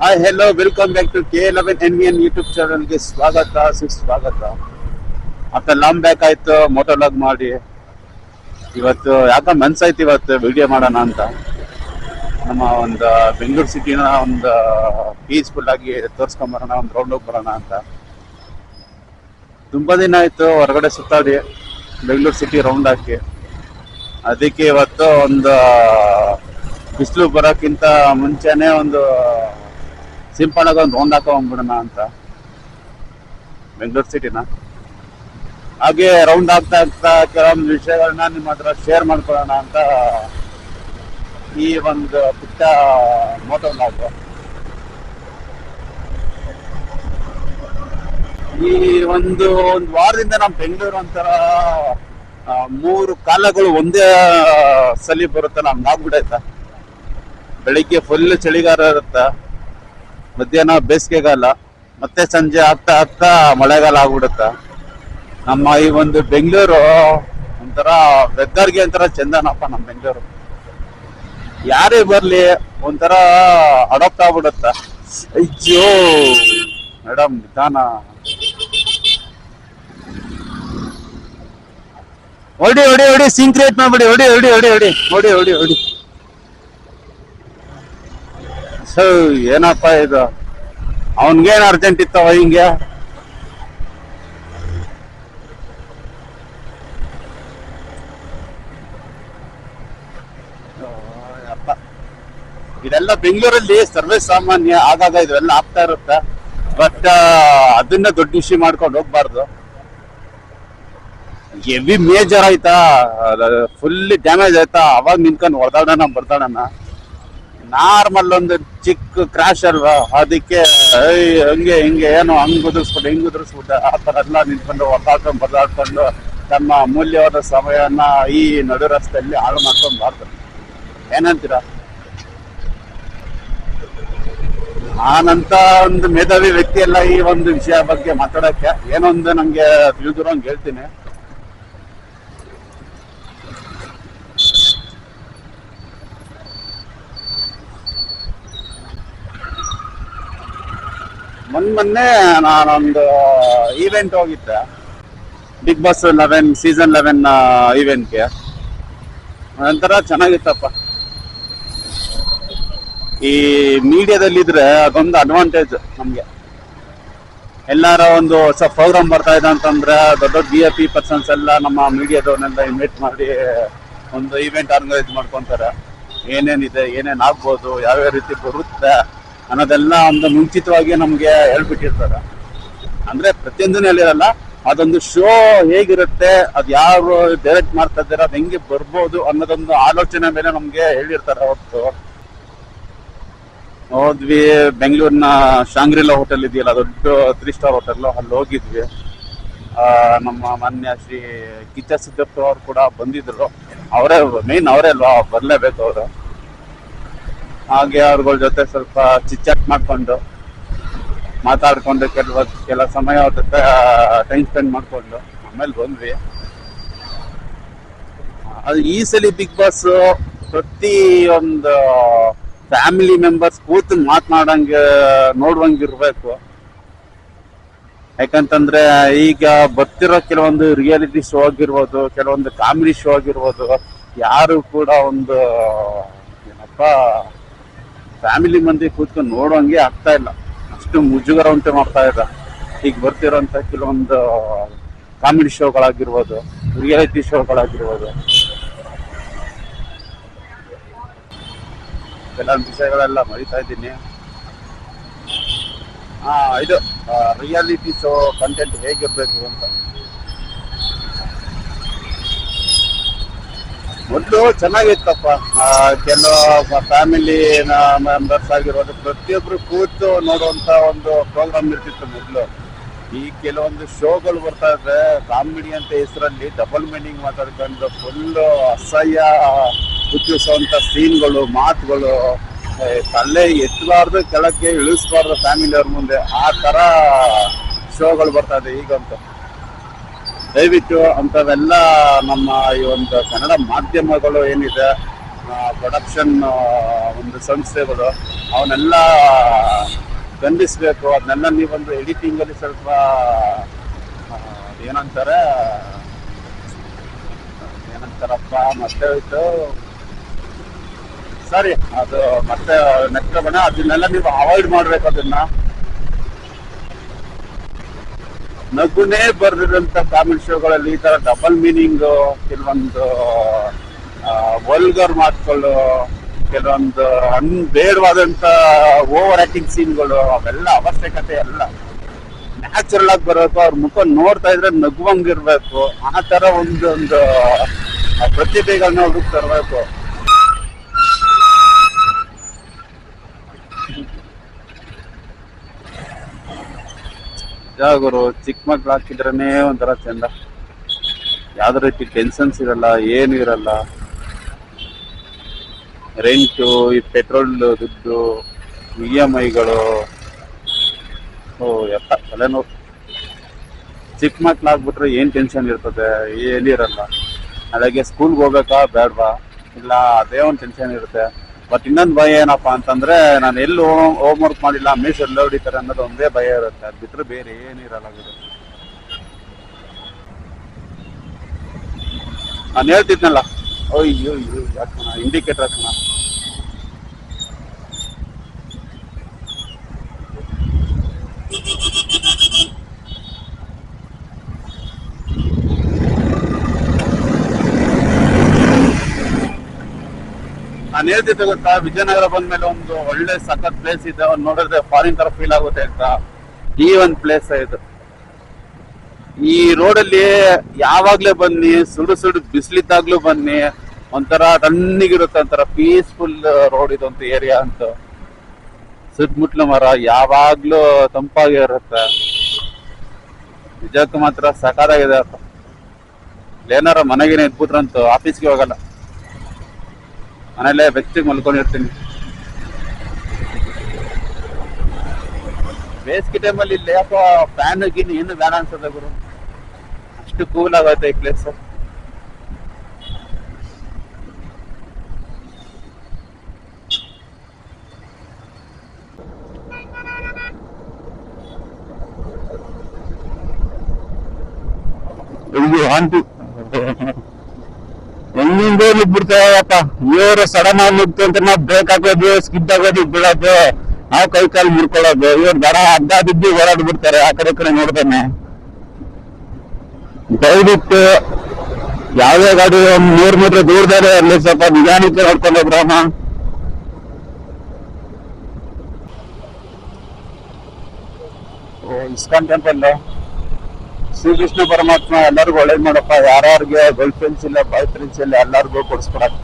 Hi hello welcome back to K eleven N N YouTube ಚಾನಲ್ಗೆ ಸ್ವಾಗತ, ಸುಸ್ವಾಗತ. ಮತ್ತೆ ಲಾಂಗ್ ಬ್ಯಾಕ್ ಆಯ್ತು ಮೋಟೋ ಲಾಗ್ ಮಾಡಿ. ಇವತ್ತು ಯಾಕ ಮನ್ಸಾಯ್ತು ಇವತ್ತು ವಿಡಿಯೋ ಮಾಡೋಣ ಅಂತ. ನಮ್ಮ ಒಂದು ಬೆಂಗಳೂರು ಸಿಟಿನ ಒಂದು ಪೀಸ್ಫುಲ್ ಆಗಿ ತೋರಿಸ್ಕೊಂಬರೋಣ ಒಂದು ರೌಂಡ್ ಹೋಗಿ ಬರೋಣ ಅಂತ. ತುಂಬ ದಿನ ಆಯಿತು ಹೊರಗಡೆ ಸುತ್ತಾಡಿ, ಬೆಂಗಳೂರು ಸಿಟಿ ರೌಂಡ್ ಹಾಕಿ. ಅದಕ್ಕೆ ಇವತ್ತು ಒಂದು, ಬಿಸಿಲು ಬರೋಕ್ಕಿಂತ ಮುಂಚೆನೇ ಒಂದು ಸಿಂಪಲ್ ಆಗಿ ಒಂದು ರೌಂಡ್ ಹಾಕೊಂಡ್ಬಿಡೋಣ ಅಂತ. ಬೆಂಗಳೂರು ಸಿಟಿನ ಹಾಗೆ ರೌಂಡ್ ಆಗ್ತಾ ಆಗ್ತಾ ಕೆಲವೊಂದು ವಿಷಯಗಳನ್ನ ನಿಮ್ಮ ಹತ್ರ ಶೇರ್ ಮಾಡ್ಕೊಳ್ಳೋಣ ಅಂತ ಈ ಒಂದು ಪುಟ್ಟ ಮೋಟರ್ ನಾವು. ಈ ಒಂದು ಒಂದು ವಾರದಿಂದ ನಮ್ಮ ಬೆಂಗಳೂರು ಒಂಥರ ಮೂರು ಕಾಲಗಳು ಒಂದೇ ಸಲಿ ಬರುತ್ತೆ ನಮ್ಗೆ ಆಗ್ಬಿಡೈತ. ಬೆಳಿಗ್ಗೆ ಫುಲ್ ಚಳಿಗಾರ ಇರುತ್ತೆ. ಮಧ್ಯಾಹ್ನ ಬೇಸಿಗೆಗಾಲ, ಮತ್ತೆ ಸಂಜೆ ಆಗ್ತಾ ಆಗ್ತಾ ಮಳೆಗಾಲ ಆಗ್ಬಿಡುತ್ತ. ನಮ್ಮ ಈ ಒಂದು ಬೆಂಗಳೂರು ಒಂಥರ ವೆದರ್ಗೆ ಒಂಥರ ಚಂದನಪ್ಪ ನಮ್ಮ ಬೆಂಗಳೂರು. ಯಾರೇ ಬರಲಿ ಒಂಥರ ಅಡಾಪ್ಟ್ ಆಗ್ಬಿಡುತ್ತ. ಅಯ್ಯೋ ಮೇಡಮ್ ನಿಧಾನ. ಹೊಡಿ ಹೊಡಿ ಹೊಡಿ ಸಿಂಕ್ ಕ್ರಿಯೇಟ್ ಮಾಡ್ಬಿಡಿ, ಹೊಡಿ ಹೊಡಿ ಹೊಡಿ ಹೊಡಿ ಹೊಡಿ ಹೊಡಿ ಹೊಡಿ. ಏನಪ್ಪ ಇದು? ಅವನ್ಗೇನ್ ಅರ್ಜೆಂಟ್ ಇತ್ತವ ಹಿಂಗೆ? ಇದೆಲ್ಲ ಬೆಂಗಳೂರಲ್ಲಿ ಸರ್ವೇ ಸಾಮಾನ್ಯ ಆಗಾಗ ಇದೆಲ್ಲ ಆಗ್ತಾ ಇರುತ್ತೆ. ಬಟ್ ಅದನ್ನ ದೊಡ್ಡ ವಿಷಯ ಮಾಡ್ಕೊಂಡು ಹೋಗ್ಬಾರ್ದು. ಎವಿ ಮೇಜರ್ ಆಯ್ತಾ? ಫುಲ್ ಡ್ಯಾಮೇಜ್ ಆಯ್ತಾ? ಅವಾಗ ನಿಂತ್ಕೊಂಡು ಹೊಡೆದಾಡೋಣ ಬರ್ದಾಡೋಣ. ನಾರ್ಮಲ್ ಒಂದು ಚಿಕ್ಕ ಕ್ರಾಶ್ ಅಲ್ವಾ? ಅದಕ್ಕೆ ಹಂಗೆ, ಹಿಂಗೆ, ಏನೋ, ಹಂಗ್ ಉದುರಿಸ್ಬಿಟ್ಟು ಹಿಂಗ್ ಉದ್ರಿಸ್ಬಿಟ್ಟು ಆ ಥರ ಎಲ್ಲ ನಿಂತ್ಕೊಂಡು ಹೊಡೆದಾಡ್ಕೊಂಡು ಬದಲಾಡ್ಕೊಂಡು ತಮ್ಮ ಅಮೂಲ್ಯವಾದ ಸಮಯನ ಈ ನಡು ರಸ್ತೆಯಲ್ಲಿ ಹಾಳು ಮಾಡ್ಕೊಂಡು ಬಾರ್ದು ಏನಂತೀರಾ? ನಾನಂತ ಒಂದು ಮೇಧಾವಿ ವ್ಯಕ್ತಿ ಎಲ್ಲ ಈ ಒಂದು ವಿಷಯ ಬಗ್ಗೆ ಮಾತಾಡಕ್ಕೆ, ಏನೊಂದು ನಂಗೆ ತಿಳಿದಿರೋಂಗ್ ಹೇಳ್ತೀನಿ. ಮೊನ್ನೆ ಮೊನ್ನೆ ನಾನೊಂದು ಈವೆಂಟ್ ಹೋಗಿದ್ದೆ. Bigg Boss eleven season eleven ಈವೆಂಟ್ಗೆ ಒಂಥರ ಚೆನ್ನಾಗಿತ್ತಪ್ಪ. ಈ ಮೀಡಿಯಾದಲ್ಲಿ ಇದ್ರೆ ಅದೊಂದು ಅಡ್ವಾಂಟೇಜ್ ನಮಗೆ. ಎಲ್ಲಾರ ಒಂದು ಹೊಸ ಪ್ರೋಗ್ರಾಮ್ ಬರ್ತಾ ಇದೆ ಅಂತಂದ್ರೆ ದೊಡ್ಡ ದೊಡ್ಡ ಬಿ ಎ ಪಿ ಪರ್ಸನ್ಸ್ ಎಲ್ಲ ನಮ್ಮ ಮೀಡಿಯಾದವ್ರನ್ನೆಲ್ಲ ಇನ್ವೈಟ್ ಮಾಡಿ ಒಂದು ಇವೆಂಟ್ ಆರ್ಗನೈಸ್ ಮಾಡ್ಕೊತಾರೆ. ಏನೇನಿದೆ, ಏನೇನು ಆಗ್ಬೋದು, ಯಾವ್ಯಾವ ರೀತಿ ಬರುತ್ತೆ ಅನ್ನೋದೆಲ್ಲ ಒಂದು ಮುಂಚಿತವಾಗಿ ನಮ್ಗೆ ಹೇಳ್ಬಿಟ್ಟಿರ್ತಾರೆ. ಅಂದ್ರೆ ಪ್ರತಿಯೊಂದೂ ಹೇಳಿರಲ್ಲ ಅದೊಂದು ಶೋ ಹೇಗಿರುತ್ತೆ ಅದ್ ಯಾರು ಡೈರೆಕ್ಟ್ ಮಾಡ್ತಾ ಇದ್ದಾರೆ ಅದು ಹೆಂಗೆ ಬರ್ಬೋದು ಅನ್ನೋದೊಂದು ಆಲೋಚನೆ ಮೇಲೆ ನಮ್ಗೆ ಹೇಳಿರ್ತಾರೆ ಅವತ್ತು ಹೋದ್ವಿ ಬೆಂಗಳೂರಿನ ಶಾಂಗ್ರಿಲಾ ಹೋಟೆಲ್ ಇದೆಯಲ್ಲ ದೊಡ್ಡ ತ್ರೀ ಸ್ಟಾರ್ ಹೋಟೆಲ್ ಅಲ್ಲಿ ಹೋಗಿದ್ವಿ. ಆ, ನಮ್ಮ ಮಾನ್ಯ ಶ್ರೀ ಕಿಚ್ಚ ಸಿದ್ದಪ್ಪ ಅವ್ರು ಕೂಡ ಬಂದಿದ್ರು. ಅವರೇ ಮೇನ್ ಅವರೇ ಅಲ್ವಾ ಬರ್ಲೇಬೇಕು ಅವರು. ಹಾಗೆ ಅವ್ರಗಳ ಜೊತೆ ಸ್ವಲ್ಪ ಚಿಚ್ಚಾಟ್ ಮಾಡ್ಕೊಂಡು ಮಾತಾಡ್ಕೊಂಡು ಕೆಲವ ಕೆಲ ಸಮಯ ಅವ್ರ ಜೊತೆ ಟೈಮ್ ಸ್ಪೆಂಡ್ ಮಾಡ್ಕೊಂಡು ಆಮೇಲೆ ಬಂದ್ವಿ. ಅದು ಈ ಸಲ ಬಿಗ್ ಬಾಸ್ ಪ್ರತಿ ಒಂದು ಫ್ಯಾಮಿಲಿ ಮೆಂಬರ್ಸ್ ಕೂತು ಮಾತನಾಡಂಗೆ ನೋಡುವಂಗಿರ್ಬೇಕು ಯಾಕಂತಂದ್ರೆ ಈಗ ಬರ್ತಿರೋ ಕೆಲವೊಂದು ರಿಯಾಲಿಟಿ ಶೋ ಆಗಿರ್ಬೋದು, ಕೆಲವೊಂದು ಕಾಮಿಡಿ ಶೋ ಆಗಿರ್ಬೋದು, ಯಾರು ಕೂಡ ಒಂದು, ಏನಪ್ಪ ಫ್ಯಾಮಿಲಿ ಮಂದಿ ಕೂತ್ಕೊಂಡು ನೋಡುವಂಗೆ ಆಗ್ತಾ ಇಲ್ಲ. ಅಷ್ಟು ಮುಜುಗರ ಉಂಟು ಮಾಡ್ತಾ ಇದ್ದ ಈಗ ಬರ್ತಿರೋಂಥ ಕೆಲವೊಂದು ಕಾಮಿಡಿ ಶೋಗಳಾಗಿರ್ಬೋದು, ರಿಯಾಲಿಟಿ ಶೋಗಳಾಗಿರ್ಬೋದು. ಕೆಲವೊಂದು ವಿಷಯಗಳೆಲ್ಲ ಮರಿತಾ ಇದ್ದೀನಿ. ಇದು ರಿಯಾಲಿಟಿ ಶೋ ಕಂಟೆಂಟ್ ಹೇಗಿರ್ಬೇಕು ಅಂತ. ಮೊದಲು ಚೆನ್ನಾಗಿತ್ತಪ್ಪ. ಕೆಲವು ಫ್ಯಾಮಿಲಿ ಮೆಂಬರ್ಸ್ ಆಗಿರೋದು, ಪ್ರತಿಯೊಬ್ರು ಕೂತು ನೋಡುವಂತ ಒಂದು ಪ್ರೋಗ್ರಾಮ್ ಇರ್ತಿತ್ತು ಮೊದಲು. ಈ ಕೆಲವೊಂದು ಶೋಗಳು ಬರ್ತಾ ಇದ್ರೆ, ಕಾಮಿಡಿ ಅಂತ ಹೆಸರಲ್ಲಿ ಡಬಲ್ ಮೀನಿಂಗ್ ಮಾತಾಡ್ಕೊಂಡು ಫುಲ್ಲು ಅಸಹ್ಯ ಹುಟ್ಟಿಸುವಂತ ಸೀನ್ಗಳು ಮಾತುಗಳು ತಲೆ ಎತ್ತಬಾರ್ದು, ಕೆಳಕ್ಕೆ ಇಳಿಸ್ಬಾರ್ದು ಫ್ಯಾಮಿಲಿ ಅವ್ರ ಮುಂದೆ. ಆ ತರ ಶೋಗಳು ಬರ್ತಾ ಇದೆ ಈಗಂತೂ. ದಯವಿಟ್ಟು ಅಂಥವೆಲ್ಲ ನಮ್ಮ ಈ ಒಂದು ಕನ್ನಡ ಮಾಧ್ಯಮಗಳು ಏನಿದೆ ಪ್ರೊಡಕ್ಷನ್ ಒಂದು ಸಂಸ್ಥೆಗಳು, ಅವನ್ನೆಲ್ಲ ಖಂಡಿಸ್ಬೇಕು ಅದನ್ನೆಲ್ಲ ನೀವೊಂದು ಎಡಿಟಿಂಗ್ ಅಲ್ಲಿ ಸ್ವಲ್ಪ ಏನಂತಾರೆ, ಏನಂತಾರಪ್ಪ, ಮತ್ತೆ ಹೋಯ್ತು ಸರಿ ಅದು ಮತ್ತೆ ನೆಕ್ಸ್ಟ್ ಬಣ್ಣ ಅದನ್ನೆಲ್ಲ ನೀವು ಅವಾಯ್ಡ್ ಮಾಡ್ಬೇಕು ಅದನ್ನ. ನಗುನೇ ಬರ್ದಿರೋಂಥ ಕಾಮೆಂಟ್ ಶೋಗಳಲ್ಲಿ ಈ ತರ ಡಬಲ್ ಮೀನಿಂಗ್ ಕೆಲವೊಂದು ವಲ್ಗರ್ ಮಾತುಗಳು, ಕೆಲವೊಂದು ಅನ್ ಬೇಡವಾದಂತ ಓವರ್ ಆಕ್ಟಿಂಗ್ ಸೀನ್ಗಳು ಅವೆಲ್ಲ ಅವಶ್ಯಕತೆ ಅಲ್ಲ ನ್ಯಾಚುರಲ್ ಆಗಿ ಬರಬೇಕು ಅವ್ರ ಮುಖ ನೋಡ್ತಾ ಇದ್ರೆ ನಗುವಂಗಿರ್ಬೇಕು ಆ ತರ ಒಂದೊಂದು ಪ್ರತಿಭೆಗಳನ್ನ ಹುಡುಕ್ ತರಬೇಕು. ಗುರು ಚಿಕ್ಕ ಮಕ್ಳು ಹಾಕಿದ್ರೇ ಒಂಥರ ಚೆಂದ. ಯಾವ್ದು ರೀತಿ ಟೆನ್ಷನ್ಸ್ ಇರಲ್ಲ, ಏನು ಇರಲ್ಲ. ರೆಂಟು ಈ ಪೆಟ್ರೋಲ್ ದುಡ್ಡು ಇ ಎಂ ಐಗಳು ಓ ಎಪ್ಪ ತಲೆನೋವು. ಚಿಕ್ಕ ಮಕ್ಳು ಹಾಕ್ಬಿಟ್ರೆ ಏನು ಟೆನ್ಷನ್ ಇರ್ತದೆ? ಏನಿರಲ್ಲ ಅದಾಗೆ ಸ್ಕೂಲ್ಗೆ ಹೋಗ್ಬೇಕಾ, ಬೇಡವಾ? ಇಲ್ಲ, ಅದೇ ಒಂದು ಟೆನ್ಷನ್ ಇರುತ್ತೆ. ಬಟ್ ಇನ್ನೊಂದು ಭಯ ಏನಪ್ಪಾ ಅಂತಂದ್ರೆ ನಾನು ಎಲ್ಲೂ ಹೋಮ್ ವರ್ಕ್ ಮಾಡಿಲ್ಲ ಮೀಸ್ ಎಲ್ಲ ಹೊಡಿತಾರೆ ಅನ್ನೋದು ಒಂದೇ ಭಯ ಇರುತ್ತೆ. ಅದು ಬಿಟ್ರೆ ಬೇರೆ ಏನಿರಲ್ಲ ನಾನು ಹೇಳ್ತಿದ್ನಲ್ಲ, ಅಯ್ಯೋ ಇಂಡಿಕೇಟರ್ ಹಾಕೋಣ ನಾನು ಹೇಳ್ತಿದ್ದೆ ಗೊತ್ತಾ, ವಿಜಯನಗರ ಬಂದ್ಮೇಲೆ ಒಂದು ಒಳ್ಳೆ ಸಖತ್ ಪ್ಲೇಸ್ ಇದೆ. ಅವ್ನು ನೋಡಿದ್ರೆ ಫಾರಿನ್ ತರ ಫೀಲ್ ಆಗುತ್ತೆ ಅಂತ. ಈ ಒಂದು ಪ್ಲೇಸ್ ಇದು. ಈ ರೋಡಲ್ಲಿ ಯಾವಾಗ್ಲೇ ಬನ್ನಿ, ಸುಡು ಸುಡು ಬಿಸಿಲಿದ್ದಾಗ್ಲೂ ಬನ್ನಿ, ಒಂಥರ ತಣ್ಣಗಿರುತ್ತೆ ಒಂಥರ ಪೀಸ್ಫುಲ್ ರೋಡ್ ಇದೊಂದು ಏರಿಯಾ ಅಂತ. ಸುತ್ತಮುತ್ತಲು ಮರ, ಯಾವಾಗ್ಲೂ ತಂಪಾಗಿ ಇರುತ್ತೆ. ನಿಜಕ್ಕೂ ಮಾತ್ರ ಸಕಾಲಾಗಿದೆ ಏನಾರ ಮನೆಗೇನೆ ಇದ್ಬಿಟ್ರಂತೂ ಆಫೀಸ್ಗೆ ಹೋಗಲ್ಲ. ಮನೇಲೆ ಬೆಚ್ಚಿಗೆ ಮಲ್ಕೊಂಡಿರ್ತೀನಿ. ಬೇಸಿಗೆ ಟೈಮಲ್ಲಿ ಇಲ್ಲಿ ಯಾಕೋ ಫ್ಯಾನ್ ಗಿನ್ ಏನು ಬೇಡ ಅನ್ಸದೆ ಗುರು? ಅಷ್ಟು ಕೂಲ್ ಆಗುತ್ತೆ ಈ ಪ್ಲೇಸ್ ಇದು ಆಂಟಿ ಹೆಂಗಿಂದ ಬಿಡ್ತಾವಪ್ಪ ಇವರು ಸಡನ್ ಆಗಿ ನುಗ್ತು ಅಂತ ನಾವು ಬ್ರೇಕ್ ಹಾಕೋದು ಸ್ಕಿಡ್ ಆಗೋದು ಬೀಳೋದು ನಾವು ಕೈ ಕಾಲು ಮುರ್ಕೊಳ್ಳೋದು, ಇವ್ರು ದಡ ಅಡ್ಡ ಬಿದ್ದು ಓಡಾಡ್ ಬಿಡ್ತಾರೆ ಆ ಕಡೆ ಕಡೆ ನೋಡ್ತಾನೆ ದಯವಿಟ್ಟು ಯಾವ್ದೇ ಗಾಡಿ ಒಂದ್ ನೂರ್ ಮೀಟರ್ ದೂರದಲ್ಲಿ ಅಲ್ಲಿ ಸ್ವಲ್ಪ ನಿಧಾನಕ್ಕೆ ನೋಡ್ಕೊಂಡು ಹೋಗ್ರಮ್ಮ ಇಸ್ಕಾನ್ ಟೆಂಪಲ್ ಶ್ರೀಕೃಷ್ಣ ಪರಮಾತ್ಮ ಎಲ್ಲರಿಗೂ ಒಳ್ಳೇದ್ ಮಾಡಪ್ಪ. ಯಾರ್ಯಾರಿಗೆ ಗರ್ಲ್ ಫ್ರೆಂಡ್ಸ್ ಇಲ್ಲ ಬಾಯ್ ಫ್ರೆಂಡ್ಸ್ ಇಲ್ಲ ಎಲ್ಲರಿಗೂ ಕೊಡಿಸ್ಕೊಡಕ್